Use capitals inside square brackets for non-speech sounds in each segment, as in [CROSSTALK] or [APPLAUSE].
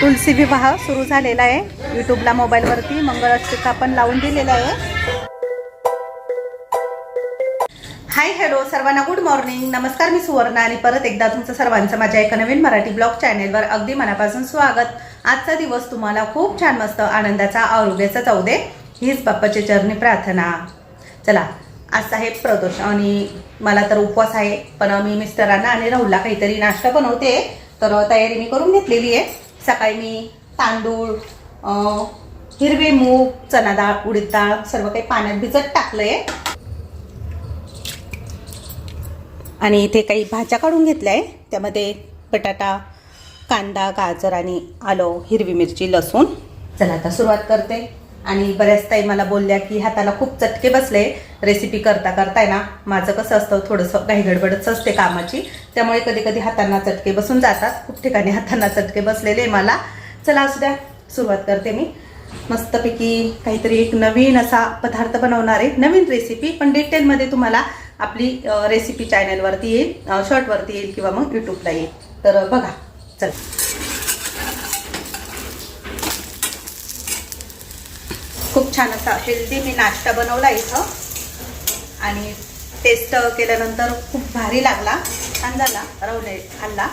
तुलसी विवाह सुरू झालेला आहे. यूट्यूबला मोबाईलवरती मंगळाष्टिका पण लावून दिलेला आहे. हाय हॅलो सर्वांना गुड मॉर्निंग नमस्कार मी सुवर्णा आणि परत एकदा तुमचं सर्वांचं माझ्या एका नवीन मराठी ब्लॉग चॅनेलवर अगदी मनापासून स्वागत. आजचा दिवस तुम्हाला खूप छान मस्त आनंदाचा आरोग्याचा जाऊ दे हीच बाप्पाची चरणी प्रार्थना. चला आज आहे प्रदोष आणि मला तर उपवास आहे पण मी मिस्टरांना आणि राहुलला काहीतरी नाश्ता बनवते तर तयारी मी करून घेतलेली आहे. सकाळी मी तांदूळ हिरवे मूग चना डाळ उडीद डाळ सर्व काही पाण्यात भिजत टाकलंय. आणि इथे काही भाज्या काढून घेतल्या आहे त्यामध्ये बटाटा कांदा गाजर आणि आलं हिरवी मिरची लसूण. चला आता सुरुवात करते. आणि बऱ्याच ताई मला बोलल्या की हाताला खूप चटके बसले रेसिपी करता करता ना माझं कसं असतं थोडंसं घाईगडबडच असते कामाची. त्यामुळे कधी कधी हातांना चटके बसून जातात. खूप ठिकाणी हातांना चटके बसलेले मला. चला असू द्या सुरुवात करते मी. मस्तपैकी काहीतरी एक नवीन असा पदार्थ बनवणार आहे. नवीन रेसिपी पण डिटेलमध्ये तुम्हाला आपली रेसिपी चॅनलवरती येईल शॉर्टवरती येईल किंवा मग यूट्यूबला येईल. तर बघा. चल. खूप छान असा हेल्दी मी नाश्ता बनवला इथं. आणि टेस्ट केल्यानंतर खूप भारी लागला. छान झाला. रवले खाल्ला.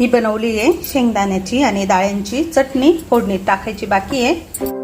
ही बनवली आहे शेंगदाण्याची आणि डाळ्यांची चटणी. फोडणी टाकायची बाकी आहे.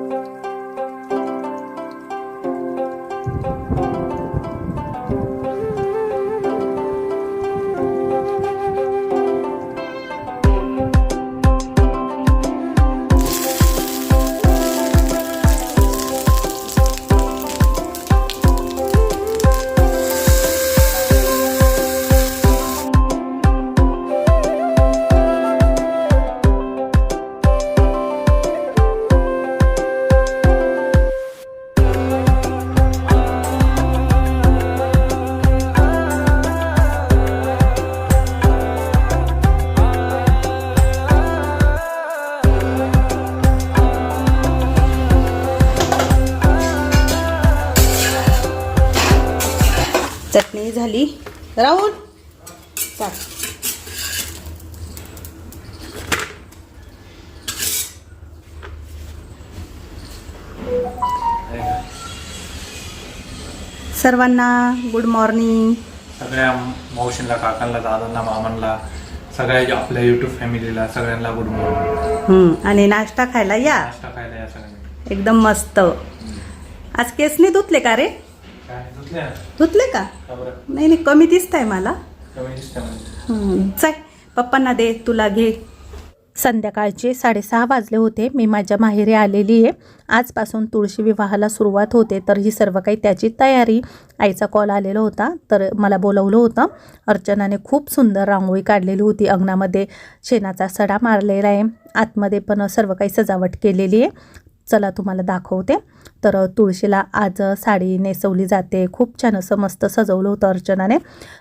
चटणी झाली. राहुल चाल. सर्वांना गुड मॉर्निंग सगळ्या मावशींना काकांना दादांना मामांना सगळ्या आपल्या युट्यूब फॅमिलीला सगळ्यांना गुड मॉर्निंग आणि नाश्ता खायला या. नाश्ता खायला या सगळ्यांनी. एकदम मस्त. आज केसने धुतले का रे? धुतले का? नाही नाही कमी दिसत आहे मला. कमी दिसते म्हणजे? हं, चल पप्पांना दे तुला घे. संध्याकाळचे साडेसहा वाजले होते. मी माझ्या माहेरी आलेली आहे. आजपासून तुळशी विवाहाला सुरुवात होते तर ही सर्व काही त्याची तयारी. आईचा कॉल आलेला होता तर मला बोलवलं होतं. अर्चनाने खूप सुंदर रांगोळी काढलेली होती. अंगणामध्ये शेणाचा सडा मारलेला आहे. आतमध्ये पण सर्व काही सजावट केलेली आहे. चला तुम्हाला दाखवते. तर तुळशीला आज साडी नेसवली जाते. खूप छान असं मस्त सजवलं होतं अर्चनाने.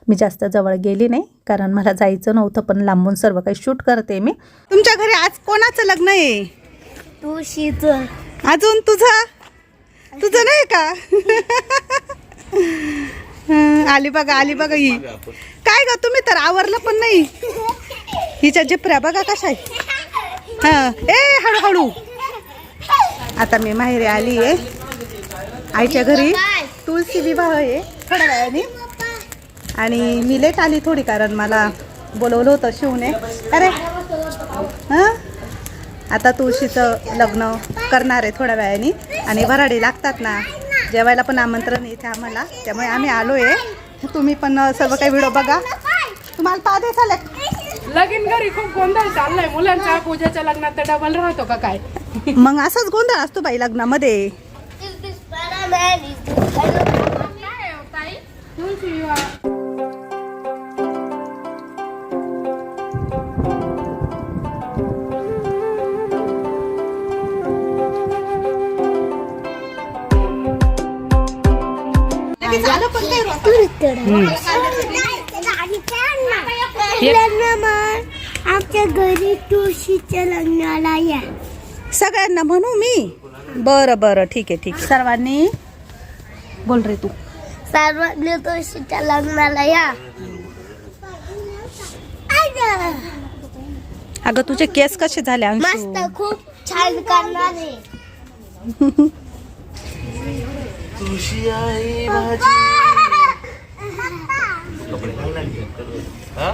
मी जास्त जवळ गेली नाही कारण मला जायचं नव्हतं पण लांबून सर्व काही शूट करते मी. तुमच्या घरी आज कोणाचं लग्न आहे? तुळशीच. अजून तुझं? तुझं नाही का? हं, आली बघा आली बघा ही. काय ग तुम्ही तर आवरलं पण नाही. हिच्या जिपऱ्या बघा कशा आहे हा. ए हळूहळू. आता मी माहेरी आली आहे. आईच्या घरी तुळशी विवाह आहे. थोड्या वेळाने. आणि मी लेट आली थोडी कारण मला बोलवलं होतं शिवने. अरे हां? आता तुळशीचं लग्न करणार आहे थोड्या वेळाने. आणि वराडी लागतात ना. जेवायला पण आमंत्रण येते आम्हाला. त्यामुळे आम्ही आलो आहे तुम्ही पण सर्व काही व्हिडिओ बघा. तुम्हाला पाहते चालेल लगीन घरी खूप गोंधळ चाललाय. मुलांचा पूजाच्या लग्नात तर डबल राहतो का काय? [LAUGHS] मग असाच गोंधळ असतो बाई लग्नामध्ये. काय हो आमच्या घरी तुळशीच्या लग्नाला या. सगळ्यांना म्हणू मी. बरं बरं ठीक आहे ठीक आहे. सर्वांनी बोल रे तू. सर्वांनी तुळशीच्या लग्नाला या. अगं तुझे केस कसे झाले अंशू? मस्त खूप छान करणार आहे. तुळशी आई माझी कपडे हा?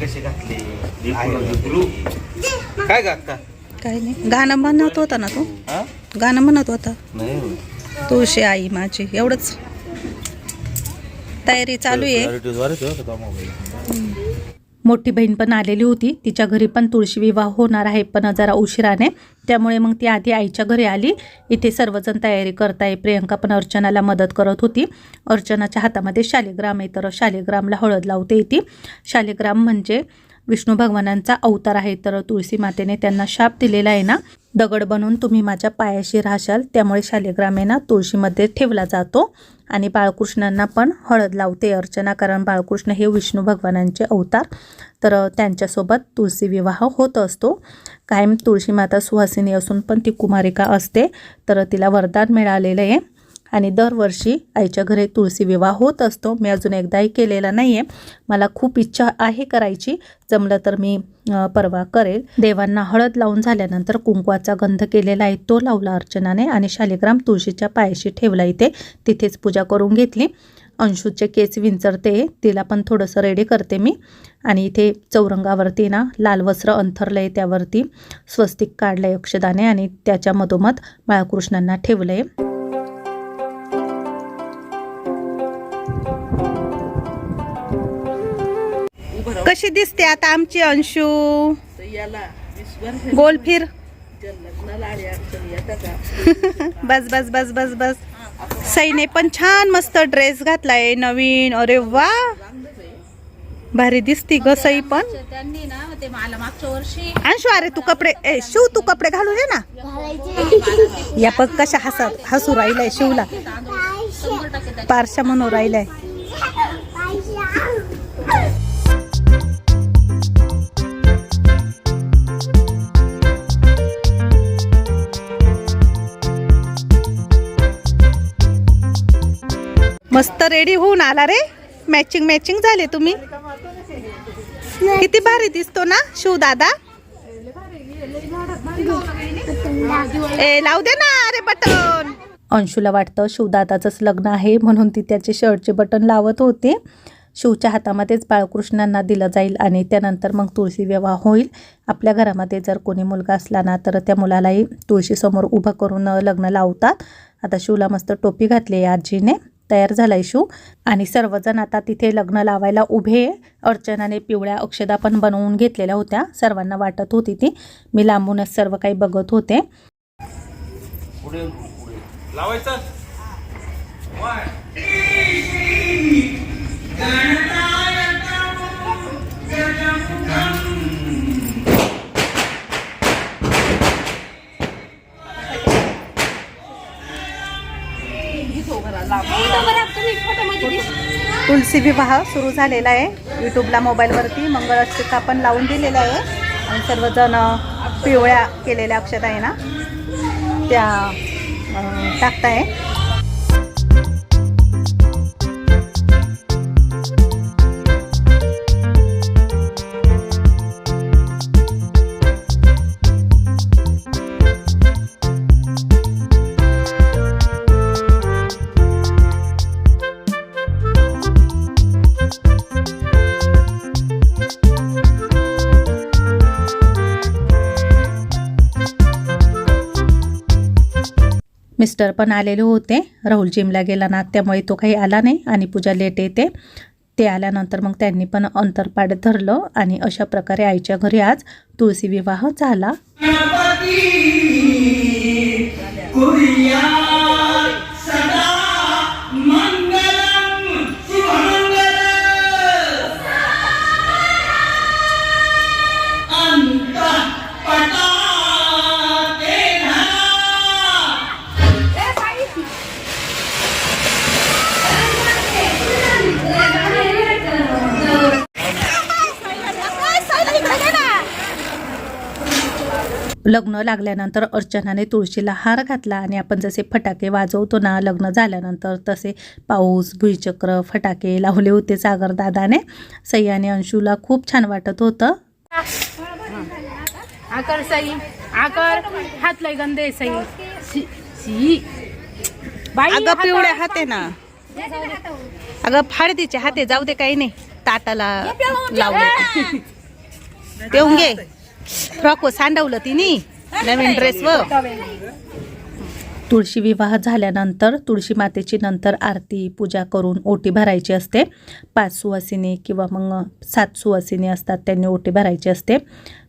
कसे घातले? काय घातला काय नाही. गाणं म्हणत होता ना तू? हा? गाणं म्हणत होता. नाही होय. तुळशी आई माझी एवढंच. तयारी चालू आहे. Priority का मोबाईल? मोठी बहीण पण आलेली होती. तिच्या घरी पण तुळशी विवाह होणार आहे पण जरा उशिराने. त्यामुळे मग ती आधी आईच्या घरी आली. इथे सर्वजण तयारी करताय. प्रियंका पण अर्चनाला मदत करत होती. अर्चनाच्या हातामध्ये शालिग्राम आहे तर शालिग्रामला हळद लावते ती. शालिग्राम म्हणजे विष्णू भगवानांचा अवतार आहे. तर तुळशी मातेने त्यांना शाप दिलेला आहे ना? दगड बनवून तुम्ही माझ्या पायाशी राहशाल. त्यामुळे शालिग्राम ना तुळशीमध्ये ठेवला जातो. आणि बाळकृष्णांना पण हळद लावते अर्चना कारण बाळकृष्ण हे विष्णू भगवानांचे अवतार. तर त्यांच्यासोबत तुळशी विवाह होत असतो. कायम तुळशी माता सुहासिनी असून पण ती कुमारिका असते. तर तिला वरदान मिळालेलं आहे. आणि दरवर्षी आईच्या घरी तुळशी विवाह होत असतो. मी अजून एकदाही केलेला नाही आहे मला खूप इच्छा आहे करायची. जमलं तर मी परवा करेल. देवांना हळद लावून झाल्यानंतर कुंकवाचा गंध केलेला आहे तो लावला अर्चनाने आणि शालिग्राम तुळशीच्या पायाशी ठेवला इथे. तिथेच पूजा करून घेतली. अंशूचे केस विंचरते. तिला पण थोडंसं रेडी करते मी. आणि इथे चौरंगावरती ना लाल वस्त्र अंथरलं आहे त्यावरती. स्वस्तिक काढलं आहे अक्षदाने आणि त्याच्या मधोमध बाळकृष्णांना ठेवलं आहे कशी दिसते आता आमची अंशू? गोल फिर. [LAUGHS] बस बस बस बस बस. सईने पण छान मस्त ड्रेस घातलाय नवीन. अरे वा. भारी दिसती ग सई पण. त्यांनी ना ते मला मागच्या वर्षी अंशू अरे तू कपडे ए शिव तू कपडे घालू ना. या बघ कशा हसत हसू राहिलाय शिवला. पारशा म्हणून राहिलाय. मस्त रेडी होऊन आला रे. मॅचिंग मॅचिंग झाले तुम्ही. किती भारी दिसतो ना शिव दादा? ए लावू दे ना अरे बटन अंशूला वाटतं शिवदादाचंच लग्न आहे म्हणून ती त्याचे शर्टचे बटन लावत होते. शिवच्या हातामध्येच बाळकृष्णांना दिलं जाईल आणि त्यानंतर मग तुळशी विवाह होईल. आपल्या घरामध्ये जर कोणी मुलगा असला ना तर त्या मुलालाही तुळशीसमोर उभं करून लग्न लावतात. आता शिवला मस्त टोपी घातली आहे आजीने. तयार झालाय शिव आणि सर्वजण आता तिथे लग्न लावायला उभे आहे. अर्चनाने पिवळ्या अक्षदा पण बनवून घेतलेल्या होत्या. सर्वांना वाटत होती ती. मी लांबूनच सर्व काही बघत होते. लावायचं? तुलसी विवाह सुरू झालेला आहे. यूट्यूबला मोबाईलवरती मंगळाष्टिका पण लावून दिलेला आहे आणि सर्वजण पिवळ्या केलेल्या अक्षता आहे ना त्या टाकताय मिस्टर पण आलेले होते. राहुल जिमला गेला ना त्यामुळे तो काही आला नाही आणि पूजा लेट येते. ते आल्यानंतर मग त्यांनी पण अंतरपाड धरलं आणि अशा प्रकारे आईच्या घरी आज तुळशी विवाह झाला. लग्न लागल्यानंतर अर्चनाने तुळशीला हार घातला आणि आपण जसे फटाके वाजवतो ना लग्न झाल्यानंतर तसे पाऊस भुईचक्र फटाके लावले होते सागरदादाने सह्याने अंशूला खूप छान वाटत होतं. आकर सई आकर हात लय गंदे सई. बाई अगं हात- पिवळ्या हाते ना. अगं फाळदीचे हाते जाऊ दे काही नाही. ताटाला लावले. देऊन घे. फ्रॉक सांडवलं तिने. नवीन ड्रेस व तुळशी विवाह झाल्यानंतर तुळशी मातेची नंतर आरती पूजा करून ओटी भरायची असते. पाच सुवासिनी किंवा मग सात सुवासिनी असतात त्यांनी ओटी भरायची असते.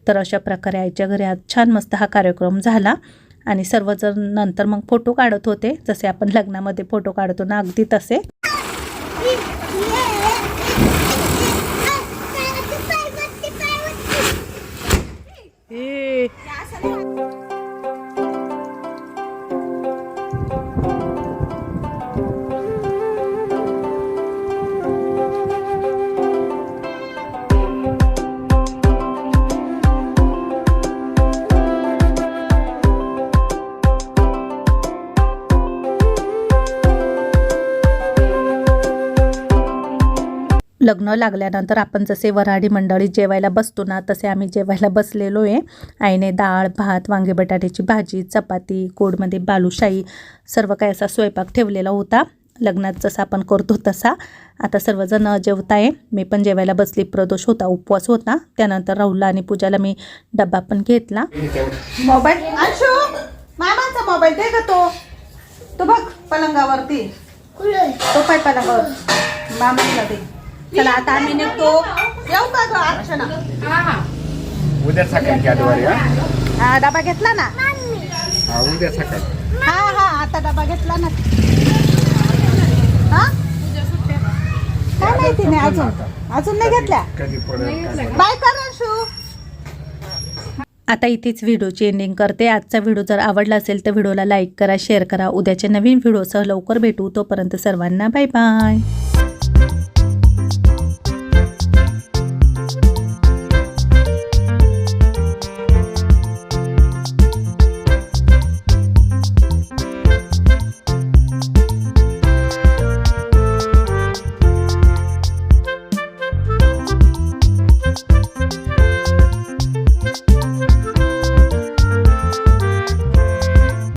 तर अशा प्रकारे आईच्या घरी आज छान मस्त हा कार्यक्रम झाला. आणि सर्वजण नंतर मग फोटो काढत होते. जसे आपण लग्नामध्ये फोटो काढतो ना अगदी तसे. लग्न लागल्यानंतर आपण जसे वऱ्हाडी मंडळीत जेवायला बसतो ना तसे आम्ही जेवायला बसलेलो आहे आईने डाळ भात वांगे बटाट्याची भाजी चपाती गोडमध्ये बालुशाही सर्व काही असा स्वयंपाक ठेवलेला होता. लग्नात जसा आपण करतो तसा. आता सर्वजण जेवत आहे मी पण जेवायला बसली. प्रदोष होता उपवास होता. त्यानंतर राहुलला आणि पूजाला मी डब्बा पण घेतला. मोबाईल अंशू! मामाचा मोबाईल दे का तो. तो बघ पलंगावरती. तो पाय पलंगावर. मामाला दे. चला आता आम्ही निघतो. येऊ का ग अर्चना? उद्या सकाळी हा? हा डबा घेतला ना? हा, उद्या सकाळी. हा हा आता डबा घेतला ना. हा? काय माहिती नाही अजून? अजून नाही घेतल्या? बाय कर अंशू. आता इथेच व्हिडिओची एंडिंग करते. आजचा व्हिडिओ जर आवडला असेल तर व्हिडिओला लाईक करा शेअर करा. उद्याच्या नवीन व्हिडिओसह लवकर भेटू. तोपर्यंत सर्वांना बाय बाय.